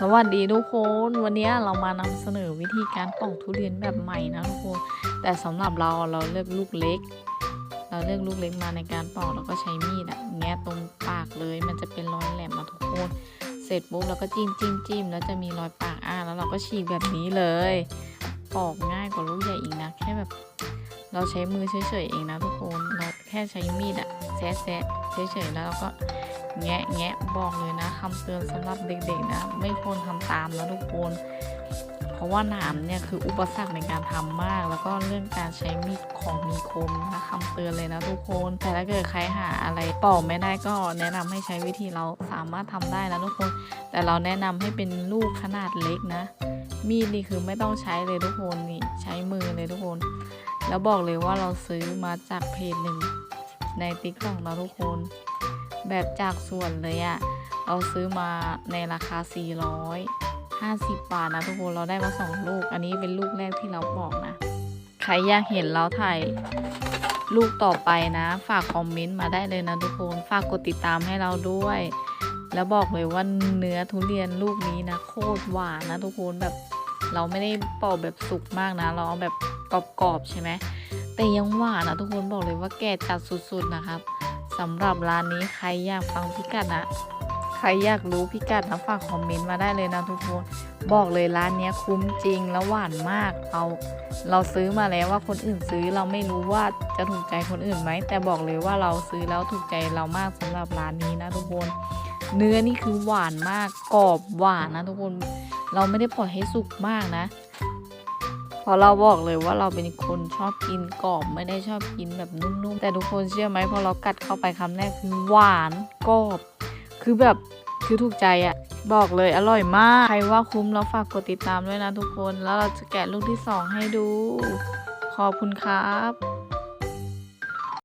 สวัสดีทุกคนวันนี้เรามานำเสนอวิธีการปอกทุเรียนแบบใหม่นะทุกคนแต่สำหรับเราเราเลือกลูกเล็ก เราเลือกลูกเล็กมาในการปอกแล้วก็ใช้มีดอะแงะตรงปากเลยมันจะเป็นรอยแหลมมาทุกคนเสร็จปุ๊บเราก็จิ้มจิ้มจิ้มแล้วจะมีรอยปากอ้าแล้วเราก็ฉีกแบบนี้เลยปอกง่ายกว่าลูกใหญ่อีกนะแค่แบบเราใช้มือเฉยๆเองนะทุกคนเราแค่ใช้มีดอะแซะแซะเฉยๆแล้วเราก็ แงะแงะบอกเลยนะคำเตือนสำหรับเด็กๆนะ ไม่ควรทำตามนะทุกคน เพราะว่าหนามเนี่ยคืออุปสรรคในการทำมาก แล้วก็เรื่องการใช้มีดของมีคมนะคำเตือนเลยนะทุกคน แต่ถ้าเกิดใครหาอะไรปอกไม่ได้ก็แนะนำให้ใช้วิธีเราสามารถทำได้นะทุกคน แต่เราแนะนำให้เป็นลูกขนาดเล็กนะ มีดนี่คือไม่ต้องใช้เลยทุกคนนี่ใช้มือเลยทุกคน แล้วบอกเลยว่าเราซื้อมาจากเพจหนึ่งในติ๊กต็อกนะทุกคน แบบจากส่วนเลยอะเราซื้อมาในราคา 450 บาทนะทุกคน เราได้มา 2 ลูก อันนี้เป็นลูกแรกที่เราบอกนะ ใครอยากเห็นเราถ่ายลูกต่อไปนะ ฝากคอมเมนต์มาได้เลยนะทุกคน ฝากกดติดตามให้เราด้วย แล้วบอกเลยว่าเนื้อทุเรียนลูกนี้นะ โคตรหวานนะทุกคนแบบเราไม่ได้ปอกแบบสุกมากนะ เราเอาแบบกรอบๆใช่ไหมแต่ยังหวานนะทุกคนบอกเลยว่าแก่จัดสุดๆนะครับ สำหรับร้านนี้ใครอยากฟังพิกัดนะ ใครอยากรู้พิกัดนะฝากคอมเมนต์มาได้เลยนะทุกคน บอกเลยร้านนี้คุ้มจริงแล้วหวานมากเราเราซื้อมาแล้วว่าคนอื่นซื้อเราไม่รู้ว่าจะถูกใจคนอื่นไหม แต่บอกเลยว่าเราซื้อแล้วถูกใจเรามากสำหรับร้านนี้นะทุกคน เนื้อนี่คือหวานมากกรอบหวานนะทุกคน เราไม่ได้ปล่อยให้สุกมากนะ ราะเราบอกเลยว่าเราเป็นคนชอบกินกรอบไม่ได้ชอบกินแบบนุ่มๆ แต่ทุกคนเชื่อไหมพอเรากัดเข้าไปคำแรกคือหวานกรอบ คือแบบคือถูกใจอะบอกเลยอร่อยมาก ใครว่าคุ้มแล้วฝากกดติดตามด้วยนะทุกคน แล้วเราจะแกะลูกที่สองให้ดู ขอบคุณครับ